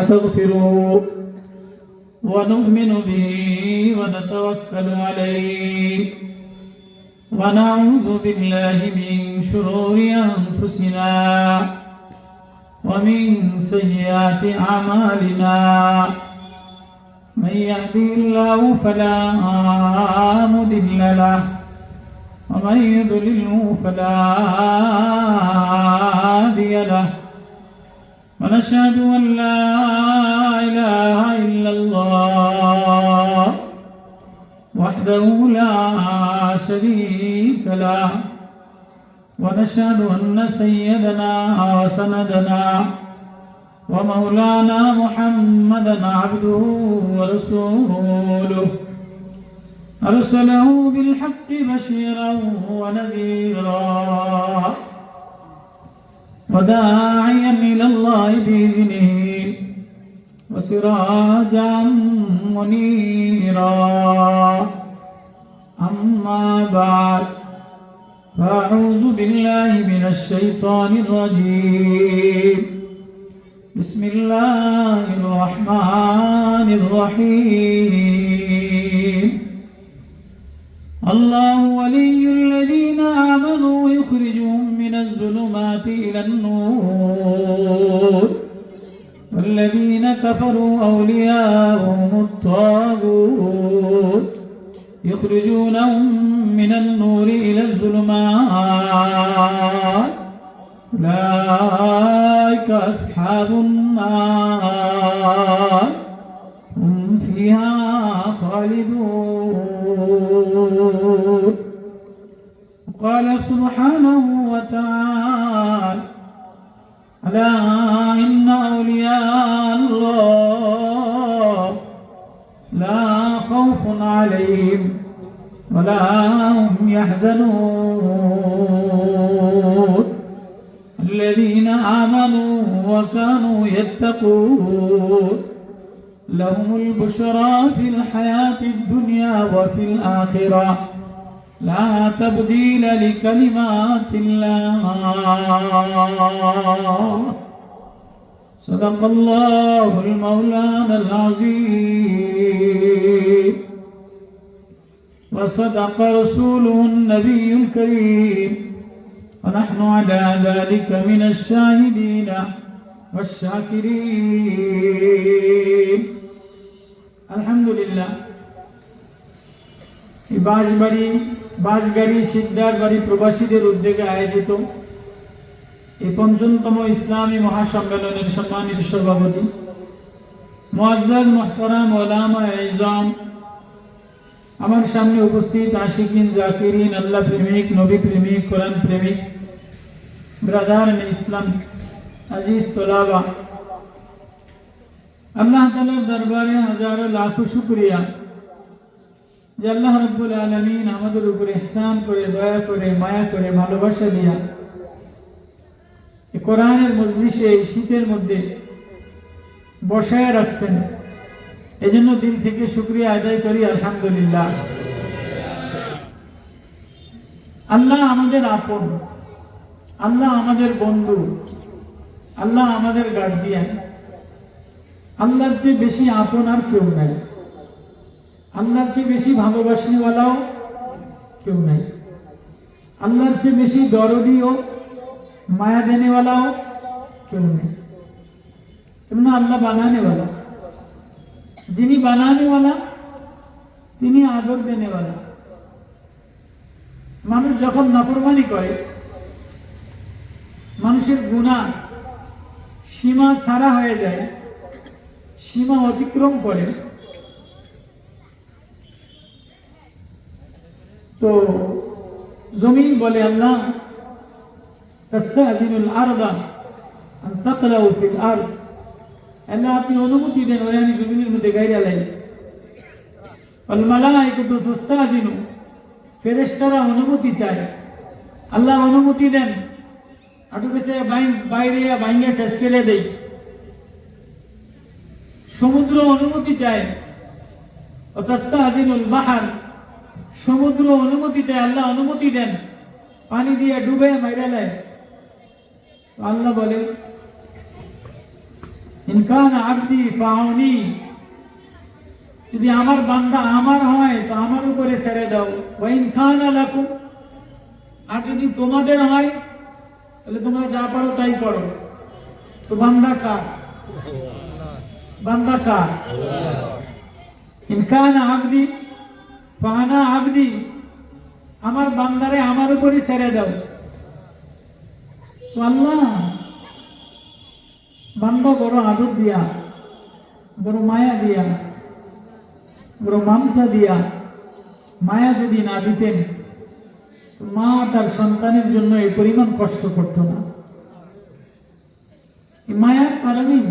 نستغفره ونؤمن به ونتوكل عليه ونعوذ بالله من شرور أنفسنا ومن سيئات أعمالنا. من يهدي الله فلا مضل له ومن يضلله فلا هادي له. ونشهد أن لا إله إلا الله وحده لا شريك له. ونشهد أن سيدنا وسندنا ومولانا محمدا عبده ورسوله. أرسله بالحق بشيرا ونذيرا. وداعيا إلى الله بإذنه وسراجا منيرا. أما بعد فأعوذ بالله من الشيطان الرجيم. بسم الله الرحمن الرحيم. الله ولي الذين آمنوا من الظلمات إلى النور. والذين كفروا أولياءهم الطاغوت. يخرجونهم من النور إلى الظلمات. أولئك أصحاب النار. هم فيها خالدون. قال سبحانه وتعالى ألا إن أولياء الله لا خوف عليهم ولا هم يحزنون. الذين آمنوا وكانوا يتقون. لهم البشرى في الحياة الدنيا وفي الآخرة. لا تبديل لكلمات الله. صدق الله المولانا العظيم. وصدق رسوله النبي الكريم. ونحن على ذلك من الشاهدين والشاكرين. الحمد لله. إباج بريم বাঁশগাড়ি সিদ্ধার বাড়ি প্রবাসীদের উদ্যোগে আয়োজিত এই পঞ্চমতম ইসলামী মহাসম্মেলনের সম্মানিত সভাপতি, মোয়াজ্জাজ মোহতারাম ওলামা ইজাম আমার সামনে উপস্থিত আশিকিন জাকিরিন, আল্লাহ প্রেমিক, নবী প্রেমিক, কোরআন প্রেমিক, ব্রাদার ইসলাম, আজিজ তোলাবা। আল্লাহ তালার দরবারে হাজারো লাখো শুক্রিয়া। যে আল্লাহ রব্বুল আলমিন আমাদের উপরে ইহসান করে, দয়া করে, মায়া করে, ভালোবাসা দিয়া কোরআনের মজলিসে, এই শীতের মধ্যে বসায় রাখছেন। এই জন্য দিল থেকে শুক্রিয়া আদায় করি, আলহামদুলিল্লাহ। আল্লাহ আমাদের আপন, আল্লাহ আমাদের বন্ধু, আল্লাহ আমাদের গার্জিয়ান আল্লাহর চেয়ে বেশি আপন আর কেউ নাই। আল্লাহর চেয়ে বেশি ভালোবাসনেওয়ালাও কেউ নাই। আল্লাহর চেয়ে বেশি দরদিও, মায়া দেনেওয়ালাও কেউ নেই। কেননা আল্লাহ বানানেওয়ালা। যিনি বানানেওয়ালা, তিনি আদর দেনেওয়ালা। মানুষ যখন নফরমানি করে, মানুষের গুণা সীমা সারা হয়ে যায়, সীমা অতিক্রম করে তো জমিন বলে আল্লাহ, তাস্তাজিনুল আরদা আন তাকলাউ ফিল আরদ। আল্লাহ আপনি অনুমতি দেন, ওরে আমি জমিনের মধ্যে গাইরা লাই আল মালাইকাতু তাস্তাজিনু, ফেরেশতারা অনুমতি চায়। আল্লাহ অনুমতি দেন, আটু পেছে বাইরে বাইঙ্গা শেষ করে দেই। সমুদ্র অনুমতি চায়। ও তাস্তাজিনুল বাহার সমুদ্র অনুমতি চায় আল্লাহ অনুমতি দেন। পানি দিয়ে ডুবে মাইরা নেয়। আল্লাহ বলে ইনকান আব্দি ফাউনি যদি আমার বান্দা আমার হয় তো আমার উপরে ছেড়ে দাও। ওয়াইন খান আলাকু আর যদি তোমাদের হয় তাহলে তোমরা যা পারো তাই করো। তো বান্দা কার? বান্দা কার? ইনকান আবদি ফানা আবদি, আমার বান্দারে আমার উপরে ছেড়ে দাও। আল্লাহ বান্দা বড় আদর দিয়া, বড় মায়া দিয়া, বড় মামতা দিয়া মায়া যদি না দিতেন, মা তার সন্তানের জন্য এই পরিমাণ কষ্ট করত না। মায়ার কারণেই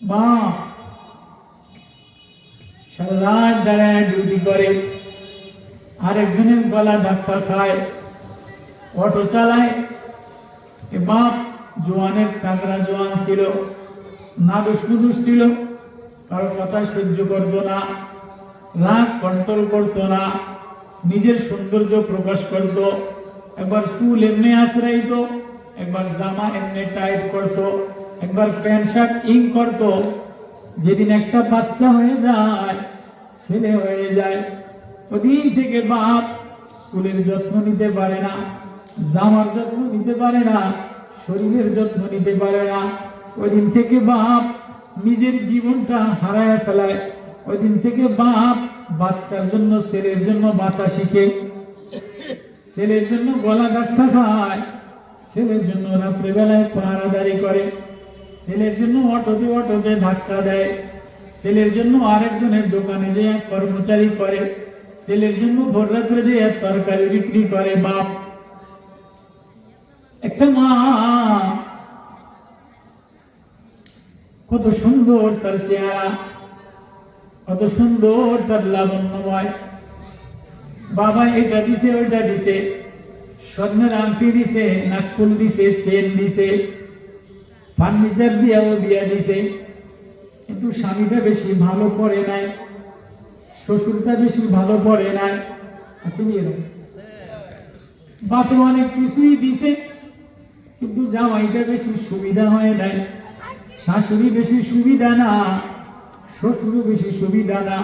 বাপ সারা রাত দাঁড়ায় ডিউটি করে। আরেকজনের গলা ধাক্কা খায়। অটো চালায়। এ বাপ, জোয়ানের টাকরা জোয়ান ছিল। না দুষ্ণুদুষ ছিল। কারও কথা সহ্য করতো না। রাগ কন্ট্রোল করতো না। নিজের সৌন্দর্য প্রকাশ করত। একবার চুল এমনি আশ্রাইত একবার জামা এমনি টাইট করত। একবার প্যান্ট শার্ট ইং করত। যেদিন একটা বাচ্চা হয়ে যায়, ছেলে হয়ে যায়, ওদিন থেকে বাপ চুলের যত্ন নিতে পারে না, জামার যত্ন নিতে পারে না, শরীরের যত্ন নিতে পারে না। ওই দিন থেকে বাপ নিজের জীবনটা হারায় ফেলায়। ওই দিন থেকে বাপ বাচ্চার জন্য, ছেলের জন্য বাঁচা শিখে। ছেলের জন্য গলা ধাক্কা খায়। ছেলের জন্য রাত্রেবেলায় পাহারাদারি করে। ছেলের জন্য অটোতে অটোতে ধাক্কা দেয়। ছেলের জন্য আরেকজনের দোকানে যে এক কর্মচারী করে। ছেলের জন্য ভোর রাত্রে যে এক তরকারি বিক্রি করে বাপ। একটা মা কত সুন্দর তার চেহারা, কত সুন্দর তার লাবণ্যময়। বাবা এটা দিছে, ওইটা দিছে। স্বর্ণের আংটি দিছে নাকফুল দিছে, চেন দিছে। ফার্নিচার দিয়াও দিয়া দিছে। কিন্তু স্বামীটা বেশি ভালো পড়ে নাই, শ্বশুরটা বেশি ভালো পড়ে নাই, আসেনি অনেক কিছুই দিছে, কিন্তু জামাইটা বেশি সুবিধা হয় নাই, শাশুড়ি বেশি সুবিধা না, শ্বশুরও বেশি সুবিধা না।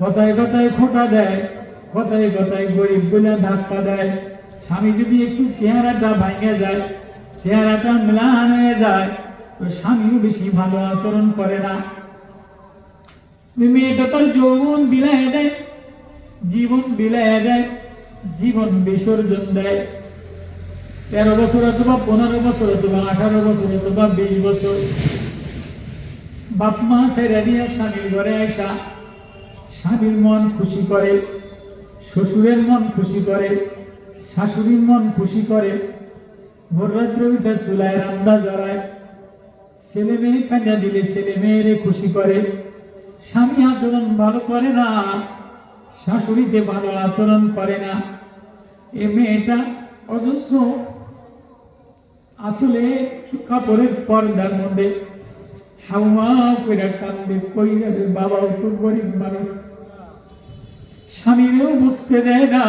কথায় কথায় খোটা দেয়, কথায় কথায় গরিব বলে ধাক্কা দেয়। স্বামী যদি একটু চেহারাটা ভাঙে যায় চেহারাটা ম্লান হয়ে যায়। তো স্বামীও বেশি ভালো আচরণ করে না। মেয়েটা তার যৌবন বিলায় দেয়, জীবন বিলায় দেয়, জীবন বিসর্জন দেয়। তেরো বছর অথবা পনেরো বছর অথবা আঠারো বছর অথবা বিশ বছর। বাপ মা দিয়ে স্বামীর ঘরে আসা। স্বামীর মন খুশি করে, শ্বশুরের মন খুশি করে, শাশুড়ির মন খুশি করে। ভোর রাত্রে উঠে চুলায় রান্না জড়ায়। ছেলে মেয়ে কান্না দিলে ছেলে মেয়েরে খুশি করে। স্বামী আচরণ ভালো করে না, শাশুড়িতে ভালো আচরণ করে না। এ মেয়েটা অজস্র আচলে কাপড়ের পর্দার মধ্যে হাওয়া করে কান্দে কই যাবে বাবাও তো গরিব মানুষ। স্বামীরেও বুঝতে দেয় না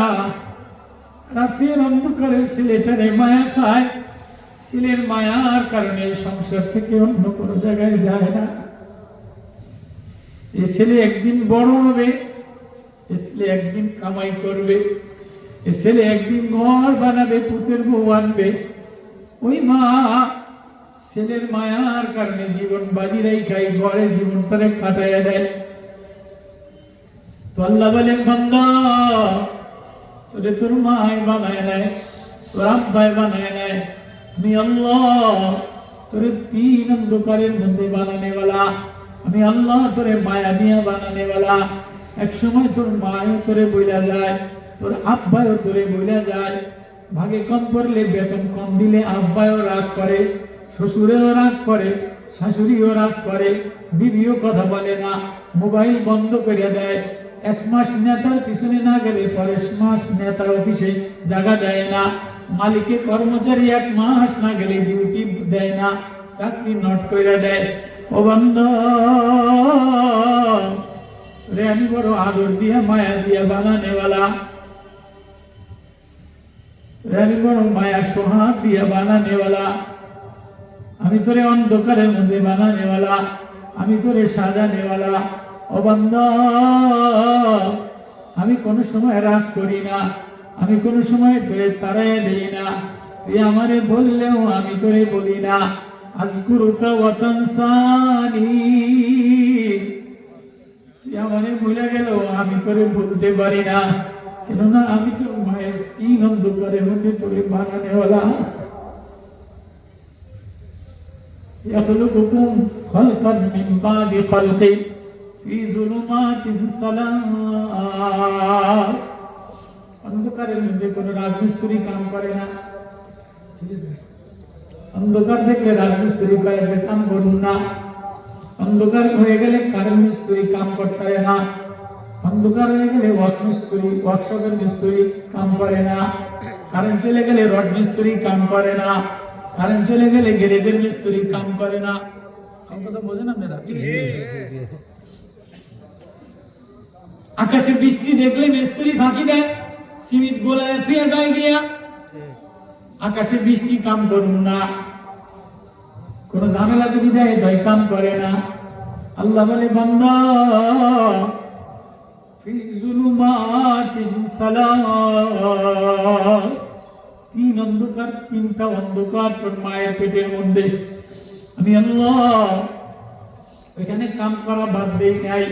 রাতের অন্ধকারে ছেলেটারে মায়া খায়। ছেলের মায়ার কারণে সংসার থেকে অন্য কোনো জায়গায় যায় না। যে ছেলে একদিন বড় হবে ছেলে একদিন কামাই করবে ছেলে একদিন ঘর বানাবে, পুতের বউ আনবে। ওই মা ছেলের মায়ার কারণে জীবন বাজি রাই খাই ঘরে জীবনটারে কাটাইয়া দেয়। তো আল্লাহ বলেন, বান্দা ওরে তোর মাই বানায় নেয় তোর আব্বাই বানায় নেয়। আমি আল্লাহ তোর তিন অন্ধকারের মধ্যে বানানে বলা। আমি আল্লাহ তোরে মায়া নিয়ে বানানে বলা। এক সময় তোর মায়ও তোরে বইলা যায়, তোর আব্বায়ও তোরে বইলা যায়। ভাগে কম করলে বেতন কম দিলে আব্বায়ও রাগ করে, শ্বশুরেও রাগ করে, শাশুড়িও রাগ করে, বিবিও কথা বলে না, মোবাইল বন্ধ করে দেয়। এক মাস নেতার পিছনে না গেলে পরের মাস নেতার অফিসে জায়গা দেয় না। মালিকের কর্মচারী এক মাস না গেলে ডিউটি দেয় না। চাকরি নট করে দেয়। ও বন্ধ রে আমি বড় আদর দিয়া, মায়া দিয়া বানানেওয়ালা রে আমি বড় মায়া, সোহাগ দিয়া বানানেওয়ালা আমি তোরে অন্ধকারের মধ্যে বানানেওয়ালা আমি তোরে সাজানেওয়ালা ও বান্দা আমি কোনো সময় রাগ করি না আমি কোনো সময় তোরে তাড়াই দেই না তুই আমারে বললেও আমি তোরে বলি না আজকুরুকা ওয়াতানসানি তুই আমারে ভুলে গেল আমি তোরে ভুলতে পারি না কেননা আমি তোর মায়ের তিন অন্ধকারের মধ্যে তোরে বানানেওয়ালা يخلقكم خلقا من بعد خلق ফি জুলুমাতিন সালাস। অন্ধকারের মধ্যে কোনো রাজমিস্ত্রি কাম করে না। অন্ধকার থেকে রাজমিস্ত্রি কাজে কাম করুন না। অন্ধকার হয়ে গেলে কারেন্ট মিস্ত্রি কাম করতে পারে না। অন্ধকার হয়ে গেলে ওয়ার্ক মিস্ত্রি, ওয়ার্কশপের মিস্ত্রি কাম করে না। কারেন্ট চলে গেলে রড মিস্ত্রি কাম করে না। কারেন্ট চলে গেলে গ্যারেজের মিস্ত্রি কাম করে না। কথা বোঝেন আপনারা? আকাশে বৃষ্টি দেখলে মিস্ত্রি ফাঁকি দেয় সিমেন্ট গোলায় ফিরে যায় গিয়া। আকাশে বৃষ্টি কাম করুন না। কোন ঝামেলা যদি দেয়, ভাই, কাম করে না। আল্লাহ বলে তিন অন্ধকার, তিনটা অন্ধকার তোর মায়ের পেটের মধ্যে। আমি আল্লাহ, ওইখানে কাম করা বাদ দেই নাই।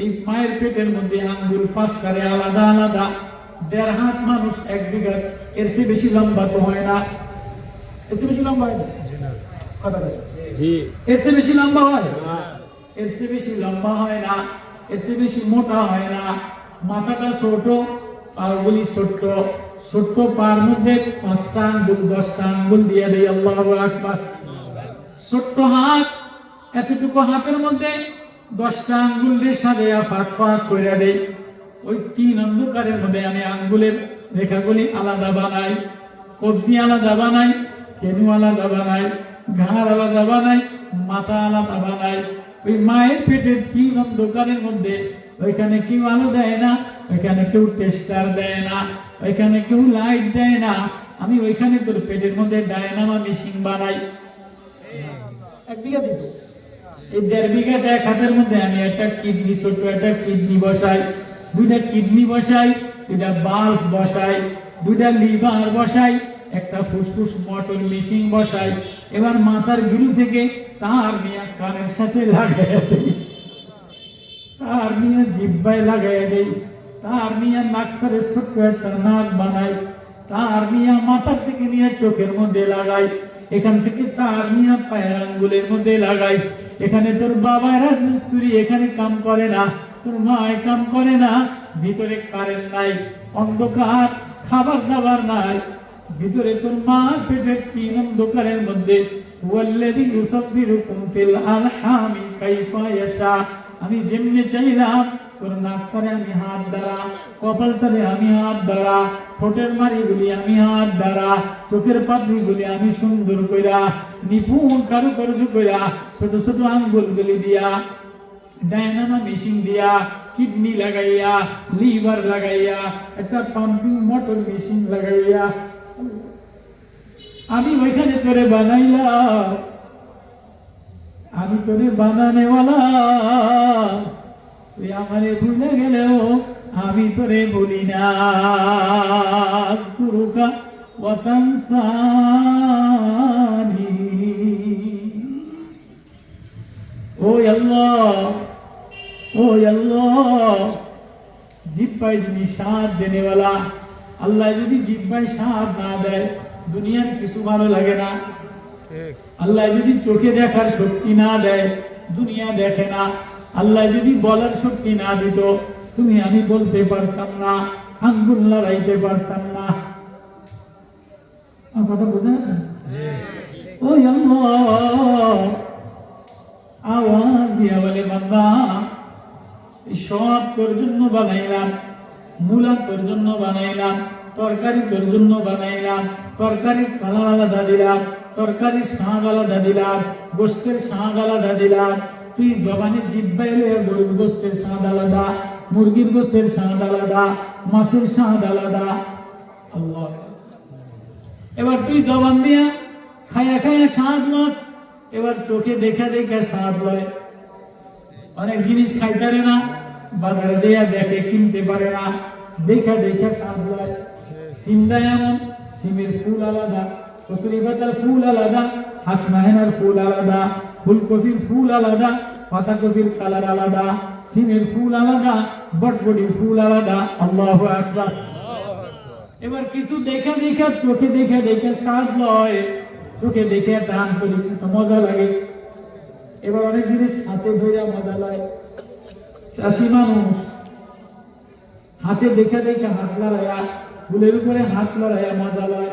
এই মায়ের পেটের মধ্যে আঙ্গুল পাঁচ কারে আলাদা আলাদা। দেড় হাত মানুষ এক বিঘা এর চেয়ে বেশি লম্বা তো হয় না। এর চেয়ে বেশি লম্বা হয়? না। কথা এর চেয়ে বেশি লম্বা হয়? এর চেয়ে বেশি লম্বা হয় না। এর চেয়ে বেশি মোটা হয় না। মাথাটা ছোট পাগুলি ছোট্ট। ছোট্ট পার মধ্যে পাঁচটা আঙ্গুল দশটা আঙ্গুল দিয়ে দেয় আল্লাহ আকবার। ছোট্ট হাত এতটুকু হাতের মধ্যে দশটা আঙ্গুল দিয়ে সাজাইয়া ফাঁক ফাঁক করে দেয় ওই তিন অন্ধকারের মধ্যে আমি আঙ্গুলের রেখাগুলি আলাদা বানাই। কবজি আলাদা বানাই, কেনু আলাদা বানাই, ঘাড় আলাদা বানাই, মাথা আলাদা বানাই। ওই মায়ের পেটের তিন অন্ধকারের মধ্যে ওইখানে কেউ আলো দেয় না, ওইখানে কেউ টেস্টার দেয় না, ওইখানে কেউ লাইট দেয় না। আমি ওইখানে তোর পেটের মধ্যে ডায়নামা মেশিন বানাই। এক বিঘা দিব। এই দেড় বিঘা এক হাতের মধ্যে আমি একটা কিডনি ছোট একটা কিডনি বসাই, দুইটা কিডনি বসাই, দুইটা বাল্ব বসাই, দুইটা লিভার বসাই, একটা ফুসফুস মোটর মেশিন বসাই। এবার মাথার গিলু থেকে তার নিয়ে কানের সাথে লাগাই দেই। তার নিয়ে জিব্বায় লাগাই দেই। তার নিয়ে নাক করে ছোট্ট একটা নাক বানাই। তার নিয়ে মাথার থেকে নিয়ে চোখের মধ্যে লাগাই। এখান থেকে তার নিয়ে পায়ের আঙ্গুলের মধ্যে লাগাই। এখানে তোর বাবা রাজমিস্ত্রি, এখানে কাম করে না। তোর মায় কাম করে না। ভিতরে কারেন্ট নাই, অন্ধকার, খাবার দাবার নাই। ভিতরে তোর মা পেটের তিন অন্ধকারের মধ্যে। আমি যেমনি চাইলাম, তোর নাকটারে আমি হাত দ্বারা কপালটারে আমি হাত দ্বারা। ঠোঁটের মারিগুলি আমি হাত দ্বারা, চোখের পাপড়িগুলি আমি সুন্দর কইরা, নিপুণ কারু কারুকার্য কইরা ছোট ছোট আঙ্গুলগুলি দিয়া, ডায়নামা মেশিন দিয়া, কিডনি লাগাইয়া, লিভার লাগাইয়া, একটা পাম্পিং মোটর মেশিন লাগাইয়া, আমি ওইখানে তোরে বানাইলাম, আমি তোরে বানানেওয়ালা, তুই আমারে ভুলে গেলেও আমি তোরে বলি না গুরুকা ওয়াতানসানি ও আল্লাহ ও আল্লাহ জিব্বাই যিনি সাথ দেনেওয়ালা আল্লাহ যদি জিব্বাই সাথ না দেয় দুনিয়ার কিছু ভালো লাগে না। আল্লাহ যদি চোখে দেখার শক্তি না দেয় দুনিয়া দেখে না। আল্লাহ যদি বলার শক্তি না দিত তুমি আমি বলতে পারতাম না আঙ্গুল লড়াইতে পারতাম না। আমার কথা বোঝা ও আল্লাহ আওয়াজ দিয়া বলে বাবা সব তোর জন্য বানাইলাম মূলা তোর জন্য বানাইলাম তরকারি তোর জন্য বানাইলাম তরকারির কালার আলাদা দিলাম তরকারির স্বাদ আলাদা দিলাম গোস্তের স্বাদ আলাদা দিলাম তুই জবানে জিব্বাইলে গরুর গোস্তের স্বাদ আলাদা। মুরগির গোস্তের স্বাদ আলাদা, মাছের স্বাদ আলাদা। এবার তুই জবান দিয়া খায়া খায়া স্বাদ মাছ এবার চোখে দেখা দেখা স্বাদ লয়। অনেক জিনিস খাইতারে না, বাজারে যেয়া দেখে কিনতে পারে না, দেখা দেখা স্বাদ লয়। সিমটা এমন, সিমের ফুল আলাদা কসুরি পাতার ফুল আলাদা হাসনাহেনার ফুল আলাদা, ফুলকপির ফুল আলাদা পাতাকপির কালার আলাদা, সিমের ফুল আলাদা বটবটির ফুল আলাদা। আল্লাহু আকবার। এবার কিছু দেখে দেখে, চোখে দেখে দেখে স্বাদ লয়। চোখে দেখে টান করি মজা লাগে। এবার অনেক জিনিস হাতে ধরে মজা লাগে চাষি মানুষ, হাতে দেখে দেখে হাত লড়াইয়া, ফুলের উপরে হাত লড়াইয়া মজা লয়।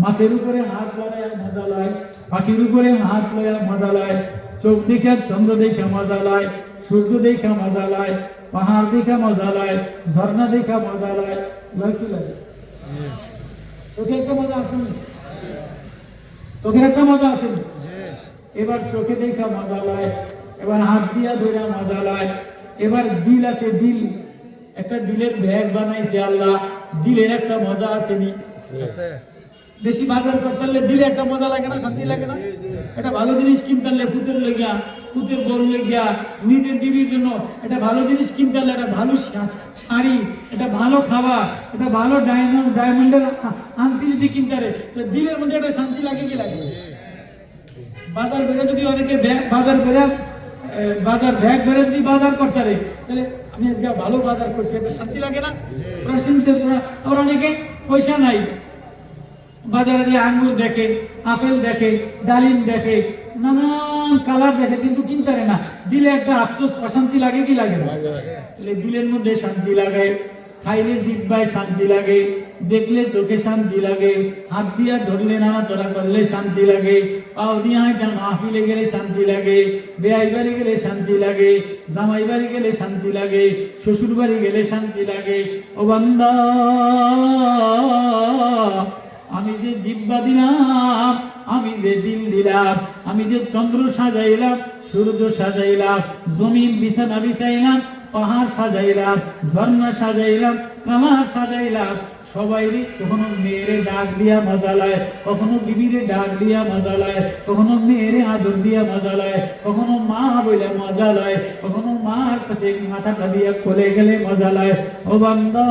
মাছের উপরে হাত লড়াইয়া মজা লয়, পাখির উপরে হাত লয়া মজা লয়, চোখ দেখে চন্দ্র দেখে মজা লয়, সূর্য দেখে মজা লয়, পাহাড় দেখে মজা লয়, ঝর্ণা দেখে মজা লয়। লয় কি লাগে? চোখে একটা মজা আসেনি চোখের একটা মজা আসেনি এবার চোখে দেখা মজা লয়, এবার হাত দিয়া ধরে মজা লয়, এবার দিল আছে দিল, একটা দিলের ব্যাগ বানাইছে আল্লাহ, দিলের একটা মজা আসেনি বেশি বাজার করতে দিলে একটা মজা লাগে না, শান্তি লাগে না। একটা ভালো জিনিস কিনতে পারলে পুতের লেগিয়া পুতের বড় লেগিয়া, নিজের বিবির জন্য একটা ভালো জিনিস কিনতে পারলে একটা ভালো শাড়ি একটা ভালো খাওয়া একটা ভালো ডায়মন্ড, ডায়মন্ডের আংটি যদি কিনতে পারে, তো দিলের মধ্যে একটা শান্তি লাগে কি লাগে? বাজার করে যদি অনেকে বাজার করে বাজার, ব্যাগ ধরে যদি বাজার করতে পারে, তাহলে আমি আজকে ভালো বাজার করছি, একটা শান্তি লাগে না। ওরা- ওরা অনেকে পয়সা নাই। বাজারে যে আঙ্গুর দেখে আপেল দেখে ডালিম দেখে নানান কালার দেখে কিন্তু কিনতে না। দিলে একটা আফসোস অশান্তি লাগে কি লাগে না? দিলের মধ্যে শান্তি লাগে খাইলে জিব্বায় শান্তি লাগে দেখলে চোখে শান্তি লাগে হাত দিয়া ধরলে নাড়াচড়া করলে শান্তি লাগে পাও দিয়া মাহফিলে গেলে শান্তি লাগে বেআই বাড়ি গেলে শান্তি লাগে জামাই বাড়ি গেলে শান্তি লাগে শ্বশুর বাড়ি গেলে শান্তি লাগে ও বান্দা। আমি যে জিব্বা দিলাম, আমি যে দিল দিলাম, আমি যে চন্দ্র সাজাইলাম, সূর্য সাজাইলাম, জমিন বিছানা বিছাইলাম, পাহাড় সাজাইলাম, ঝর্ণা সাজাইলাম কামার সাজাইলাম সবাই কখনো মেয়েরে ডাক দিয়া মজা লয় কখনো বিবিরে ডাক দিয়া মজা লয় কখনো মেয়েরে আদর দিয়া মজা লয় কখনো মা বলে মজা লয় কখনো মার কাছে মাথাটা দিয়া কোলে গেলে মজা লয় ও বান্দা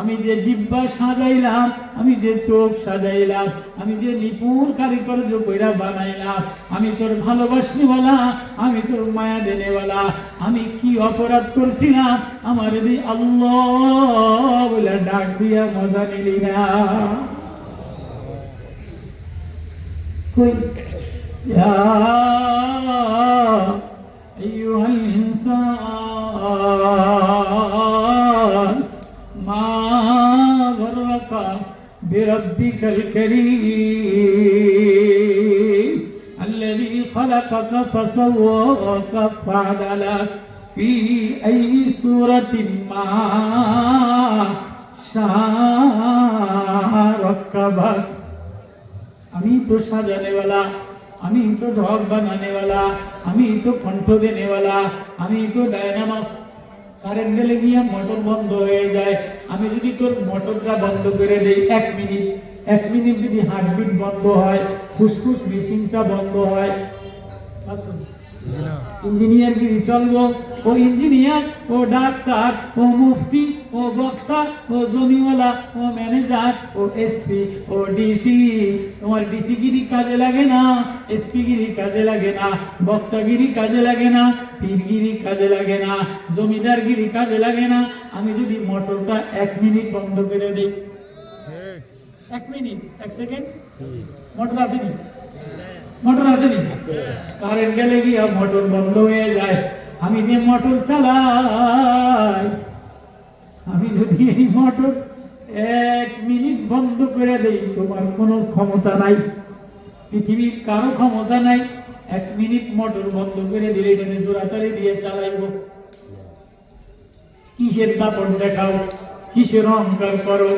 আমি যে জিব্বা সাজাইলাম, আমি যে চোখ সাজাইলাম, আমি যে নিপুণ কারিকর্য কইরা বানাইলাম, আমি তোর ভালোবাসনিওয়ালা, আমি তোর মায়া দেনেওয়ালা, আমি কি অপরাধ করছিলাম, আমার দি আল্লাহ বলে ডাক দিয়া মজা নিলি না। কই? ইয়া ইনসান মা গররাকা বিরাব্বিকাল কারীম الذي خلقك فسواك فعدلك في أي سورة ما شاء ركبك আমি তো সাজানেওয়ালা আমি তো ঢক বানানেওয়ালা আমি তো কণ্ঠ দেনেওয়ালা আমি তো ডায়নামা কারেন্ট গেলে গিয়ে মোটর বন্ধ হয়ে যায় আমি যদি তোর মোটরটা বন্ধ করে দেই, এক মিনিট এক মিনিট যদি হার্টবিট বন্ধ হয়, ফুসফুস মেশিনটা বন্ধ হয়। ইঞ্জিনিয়ারগিরি চলবো ও ইঞ্জিনিয়ার ও ডাক্তার ও মুফতি ও বক্তা ও জমিওয়ালা ও ম্যানেজার ও এসপি ও ডিসি। তোমার ডিসি গিরি কাজে লাগে না এসপি গিরি কাজে লাগে না বক্তাগিরি কাজে লাগে না পীরগিরি কাজে লাগে না জমিদারগিরি কাজে লাগে না। আমি যদি মোটরটা এক মিনিট বন্ধ করে দিই। এক মিনিট এক সেকেন্ড। মোটর আসেনি মোটর আসেনি কারেন্ট গেলে গিয়া মোটর বন্ধ হয়ে যায়। আমি যে মোটর চালাই, আমি যদি এই মোটর এক মিনিট বন্ধ করে দেই, তোমার কোনো ক্ষমতা নাই। পৃথিবীর কারও ক্ষমতা নাই। এক মিনিট মোটর বন্ধ করে দিলে এটা জোরাতারি দিয়ে চালাইব। কিসের দাপট দেখাও? কিসের অহংকার করো?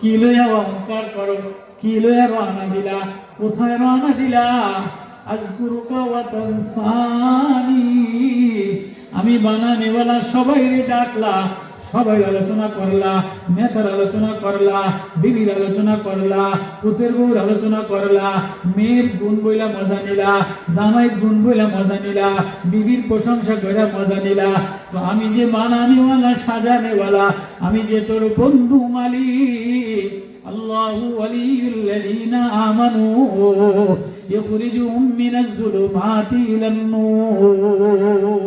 কি লইয়া অহংকার করো? কি লইয়া রওনা দিলা? কোথায় রওনা দিলা? আমি বানানেওয়ালা সবাই ডাকলা, সবাই আলোচনা করলা, নেতার আলোচনা করলা, বিবির আলোচনা করলা, পুতের বউর আলোচনা করলা, মেয়ের গুণ বইলা মজা নিলা জামাই গুণ বইলা মজা নিলা, বিবির প্রশংসা করে মজা নিলা। তো আমি যে বানানিওয়ালা সাজানেওয়ালা, আমি যে তোর বন্ধু মালিক আল্লাহু ওয়ালিউল্লাযীনা আমানু ইখরিজুহুম মিনাজ যুলুমাতি ইলান নূর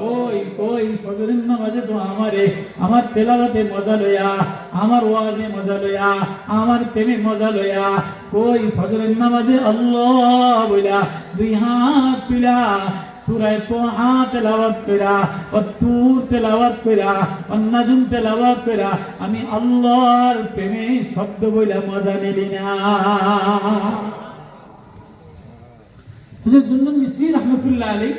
কই কই ফজরের নামাজে তো আমারে, আমার তেলাওয়াতে মজা লয়া আমার ওয়াজে মজা লয়া আমার প্রেমে মজা লয়া কই ফজরের নামাজে আল্লাহ বইলা দুই হাত তুলা সুরায় তোহা তেলাওয়াত কইরা অতুর তেলাওয়াত কইরা তেলাওয়াত কইরা, আমি আল্লাহর প্রেমে শব্দ বইলা মজা নিলি না। হুজুর জুন্নুন মিসরি রহমতুল্লাহ আলাইহি